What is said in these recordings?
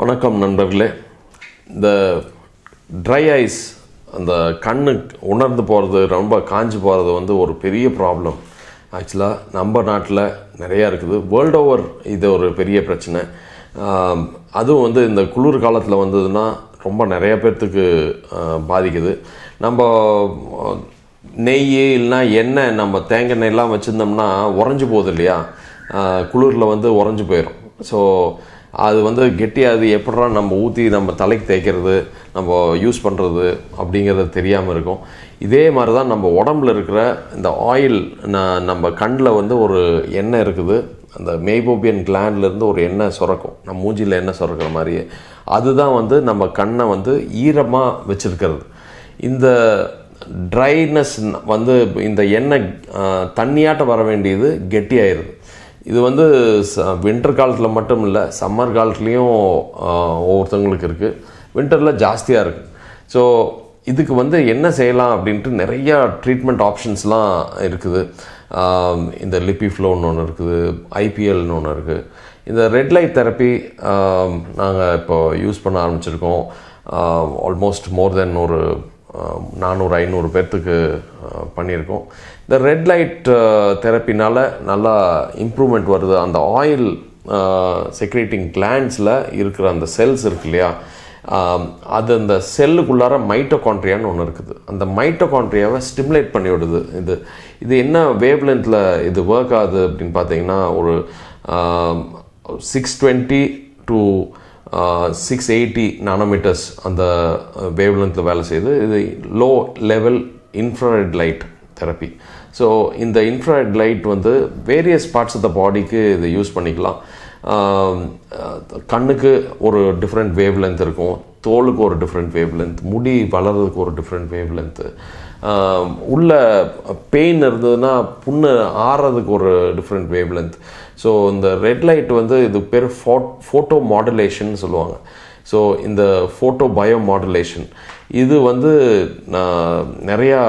வணக்கம் நண்பர்களே. இந்த ட்ரை ஐஸ் அந்த கண்ணு உணர்ந்து போகிறது ரொம்ப காஞ்சு போகிறது வந்து ஒரு பெரிய ப்ராப்ளம் ஆக்சுவலாக நம்ம நாட்டில் நிறையா இருக்குது. வேர்ல்டு ஓவர் இது ஒரு பெரிய பிரச்சனை. அதுவும் வந்து இந்த குளிர் காலத்தில் வந்ததுன்னா ரொம்ப நிறைய பேர்த்துக்கு பாதிக்குது. நம்ம நெய் இல்லைன்னா எண்ணெய் நம்ம தேங்காய் எண்ணெய்லாம் வச்சுருந்தோம்னா உறைஞ்சி போகுது இல்லையா? குளிரில் வந்து உறைஞ்சி போயிடும் ஸோ அது வந்து கெட்டியாது எப்படா நம்ம ஊற்றி நம்ம தலைக்கு தேய்க்கிறது நம்ம யூஸ் பண்ணுறது அப்படிங்கிறது தெரியாமல் இருக்கும். இதே மாதிரி தான் நம்ம உடம்புல இருக்கிற இந்த ஆயில் நம்ம கண்ணில் வந்து ஒரு எண்ணெய் இருக்குது. அந்த மெய்போபியன் கிளாண்ட்லேருந்து ஒரு எண்ணெய் சுரக்கும். நம்ம மூஞ்சியில் எண்ணெய் சுரக்கிற மாதிரியே. அதுதான் வந்து நம்ம கண்ணை வந்து ஈரமாக வச்சுருக்கிறது. இந்த ட்ரைனஸ் வந்து இந்த எண்ணெய் தண்ணியாட்ட வர வேண்டியது கெட்டியாயிருது. இது வந்து ச வின்டர் காலத்தில் மட்டும் இல்லை சம்மர் காலத்துலேயும் ஒவ்வொருத்தவங்களுக்கு இருக்குது வின்டரில் ஜாஸ்தியாக இருக்குது ஸோ இதுக்கு வந்து என்ன செய்யலாம் அப்படின்ட்டு நிறையா ட்ரீட்மெண்ட் ஆப்ஷன்ஸ்லாம் இருக்குது. இந்த லிப்பி ஃப்ளோன்னு ஒன்று இருக்குது ஐபிஎல்னு ஒன்று இருக்குது இந்த ரெட் லைட் தெரப்பி நாங்கள் இப்போ யூஸ் பண்ண ஆரம்பிச்சிருக்கோம். ஆல்மோஸ்ட் மோர் தென் ஒரு நானூறு ஐநூறு பேர்த்துக்கு பண்ணியிருக்கோம். இந்த ரெட் லைட் தெரப்பினால் நல்லா இம்ப்ரூவ்மெண்ட் வருது. அந்த ஆயில் செக்ரேட்டிங் கிளாண்ட்ஸில் இருக்கிற அந்த செல்ஸ் இருக்கு இல்லையா? அது அந்த செல்லுக்குள்ளார மைட்டோகான்ட்ரியான்னு ஒன்று இருக்குது. அந்த மைட்டோகான்ட்ரியாவை ஸ்டிமுலேட் பண்ணி விடுது. இது இது என்ன வேவ்லென்த்தில் இது ஒர்க் ஆகுது அப்படின்னு பார்த்தீங்கன்னா ஒரு six twenty to six eighty nanometers அந்த வேவ்லென்த்தில் வேலை செய்யுது இது low level infrared light therapy so இந்த இன்ஃப்ராரெட் லைட் வந்து வேரியஸ் பார்ட்ஸ் ஆஃப் த பாடிக்கு இது யூஸ் பண்ணிக்கலாம். கண்ணுக்கு ஒரு டிஃப்ரெண்ட் வேவ் லென்த் இருக்கும். தோலுக்கு ஒரு டிஃப்ரெண்ட் வேவ் லென்த் முடி வளர்றதுக்கு ஒரு டிஃப்ரெண்ட் வேவ் லென்த்து உள்ள பெயின் இருந்ததுன்னா புண்ணு ஆறுறதுக்கு ஒரு டிஃப்ரெண்ட் வேவ் லென்த் ஸோ இந்த ரெட் லைட் வந்து இது பேர் ஃபோட் ஃபோட்டோ மாடுலேஷன் சொல்லுவாங்க. ஸோ இந்த ஃபோட்டோ பயோ மாடுலேஷன் இது வந்து நான் நிறையா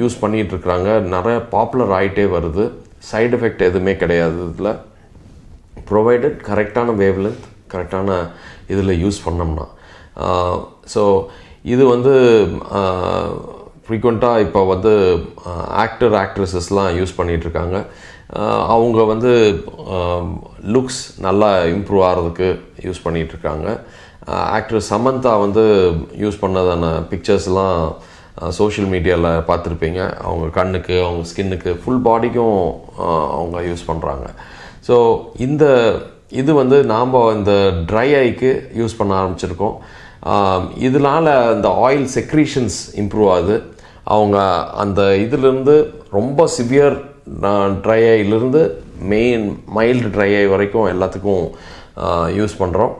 யூஸ் பண்ணிகிட்ருக்குறாங்க நிறையா நிறைய பாப்புலர் ஆகிட்டே வருது. சைடு எஃபெக்ட் எதுவுமே கிடையாது இதில். ப்ரொவைடட் கரெக்டான வேவ் லென்த் கரெக்டான இதில் யூஸ் பண்ணோம்னா. Uh, ஸோ இது வந்து uh, ஃப்ரீக்வெண்ட்டாக இப்போ வந்து uh, ஆக்டர் ஆக்ட்ரஸஸ்லாம் யூஸ் பண்ணிகிட்ருக்காங்க அவங்க வந்து um, லுக்ஸ் நல்லா இம்ப்ரூவ் ஆகிறதுக்கு யூஸ் பண்ணிகிட்ருக்காங்க ஆக்டர் சமந்தா வந்து யூஸ் பண்ணதான பிக்சர்ஸ்லாம் சோஷியல் மீடியாவில் பார்த்துருப்பீங்க. அவங்க கண்ணுக்கு அவங்க ஸ்கின்னுக்கு ஃபுல் பாடிக்கும் அவங்க யூஸ் பண்ணுறாங்க ஸோ இந்த இது வந்து நாம் இந்த ட்ரை ஐக்கு யூஸ் பண்ண ஆரம்பிச்சிருக்கோம். இதனால அந்த ஆயில் செக்ரீஷன்ஸ் இம்ப்ரூவ் ஆகுது. அவங்க அந்த இதிலிருந்து ரொம்ப சிவியர் ட்ரை ஐலேருந்து மெயின் மைல்டு ட்ரை ஐ வரைக்கும் எல்லாத்துக்கும் யூஸ் பண்ணுறோம்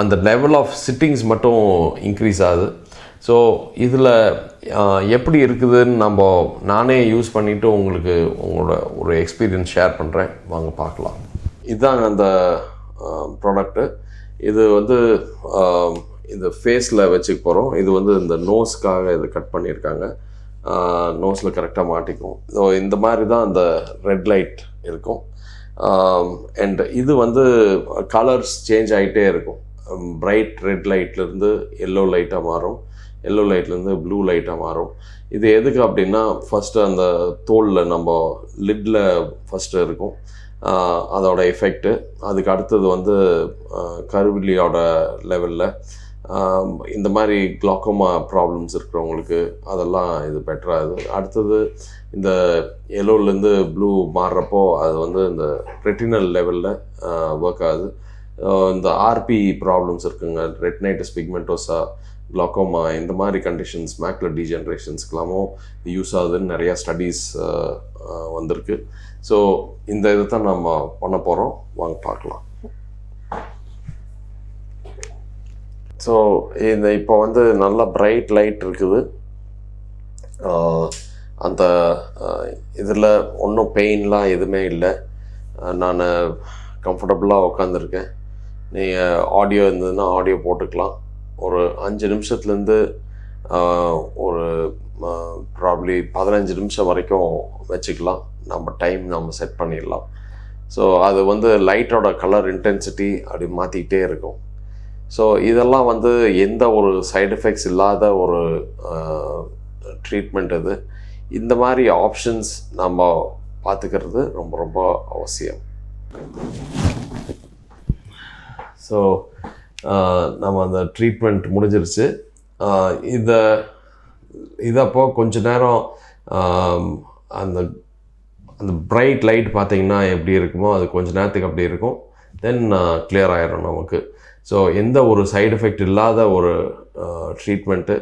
அந்த லெவல் ஆஃப் சிட்டிங்ஸ் மட்டும் இன்க்ரீஸ் ஆகுது. ஸோ இதில் எப்படி இருக்குதுன்னு நம்ம நானே யூஸ் பண்ணிவிட்டு உங்களுக்கு உங்களோட ஒரு எக்ஸ்பீரியன்ஸ் ஷேர் பண்ணுறேன் வாங்க பார்க்கலாம். இதுதான் அந்த ப்ராடக்ட்டு இது வந்து இந்த ஃபேஸில் வச்சுக்க போகிறோம் இது வந்து இந்த நோஸ்க்காக இதை கட் பண்ணியிருக்காங்க. நோஸில் கரெக்டாக மாட்டிக்கும். ஸோ இந்த மாதிரி தான் அந்த ரெட் லைட் இருக்கும். அண்ட் இது வந்து கலர்ஸ் சேஞ்ச் ஆகிட்டே இருக்கும். பிரைட் ரெட் லைட்லேருந்து எல்லோ லைட்டாக மாறும். எல்லோ லைட்லேருந்து ப்ளூ லைட்டாக மாறும். இது எதுக்கு அப்படின்னா ஃபஸ்ட்டு அந்த தோலில் நம்ம லிட்டில் ஃபஸ்ட்டு இருக்கும். அதோட எஃபெக்ட்டு அதுக்கு அடுத்தது வந்து கருவிலியோட லெவலில் இந்த மாதிரி க்ளாக்கோமா ப்ராப்ளம்ஸ் இருக்கிறவங்களுக்கு அதெல்லாம் இது பெட்டராகுது அடுத்தது இந்த எல்லோலேருந்து ப்ளூ மாறுறப்போ அது வந்து இந்த ரெட்டினல் லெவலில் ஒர்க் ஆகுது. இந்த ஆர்பி ப்ராப்ளம்ஸ் இருக்குங்க. ரெட்னைட்டிஸ் பிக்மெண்டோஸா குளாக்கோமா இந்த மாதிரி கண்டிஷன்ஸ் மேக்லர் டீஜென்ரேஷன்ஸ்க்கெல்லாமோ யூஸ் ஆகுதுன்னு நிறையா ஸ்டடீஸ் வந்திருக்கு. ஸோ இந்த இதை தான் நம்ம பண்ண போகிறோம் வாங்க பார்க்கலாம். ஸோ இந்த இப்போ வந்து நல்ல பிரைட் லைட் இருக்குது. அந்த இதில் ஒன்றும் பெயின்லாம் எதுவுமே இல்லை. நான் கம்ஃபர்டபுளாக உட்காந்துருக்கேன் நீங்கள் ஆடியோ இருந்ததுன்னா ஆடியோ போட்டுக்கலாம். ஒரு அஞ்சு நிமிஷத்துலேருந்து ஒரு ப்ராப்ளி பதினஞ்சு நிமிஷம் வரைக்கும் வச்சுக்கலாம். நம்ம டைம் நம்ம செட் பண்ணிடலாம். ஸோ அது வந்து லைட்டோட கலர் இன்டென்சிட்டி அப்படி மாற்றிக்கிட்டே இருக்கும். ஸோ இதெல்லாம் வந்து எந்த ஒரு சைடு எஃபெக்ட்ஸ் இல்லாத ஒரு ட்ரீட்மெண்ட் இது. இந்த மாதிரி ஆப்ஷன்ஸ் நம்ம பார்த்துக்கிறது ரொம்ப ரொம்ப அவசியம். ஸோ நம்ம அந்த ட்ரீட்மெண்ட் முடிஞ்சிருச்சு. ஆஹ் இதை இதப்போ கொஞ்ச நேரம் அந்த அந்த ப்ரைட் லைட் பார்த்திங்கன்னா எப்படி இருக்குமோ அது கொஞ்ச நேரத்துக்கு அப்படி இருக்கும். தென் கிளியர் ஆகிடும் நமக்கு. ஸோ எந்த ஒரு சைடு எஃபெக்ட் இல்லாத ஒரு ட்ரீட்மெண்ட்டு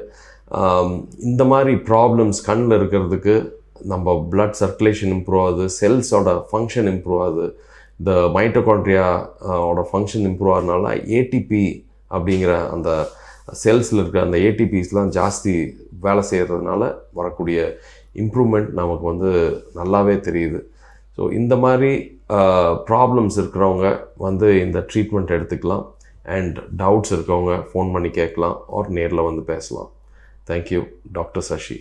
இந்த மாதிரி ப்ராப்ளம்ஸ் கண்ணில் இருக்கிறதுக்கு நம்ம ப்ளட் சர்க்குலேஷன் இம்ப்ரூவ் ஆகுது செல்ஸோட ஃபங்க்ஷன் இம்ப்ரூவ் ஆகுது. இந்த மைட்டோகாண்ட்ரியா ஓட ஃபங்க்ஷன் இம்ப்ரூவ் ஆகிறதுனால ஏடிபி அப்படிங்கிற அந்த செல்ஸில் இருக்கிற அந்த ஏடிபிஸ்லாம் ஜாஸ்தி வேலை செய்கிறதுனால வரக்கூடிய இம்ப்ரூவ்மெண்ட் நமக்கு வந்து நல்லாவே தெரியுது. ஸோ இந்த மாதிரி ப்ராப்ளம்ஸ் இருக்கிறவங்க வந்து இந்த ட்ரீட்மெண்ட் எடுத்துக்கலாம். அண்ட் டவுட்ஸ் இருக்கவங்க ஃபோன் பண்ணி கேட்கலாம் ஆர் நேரில் வந்து பேசலாம். Thank you doctor Shashi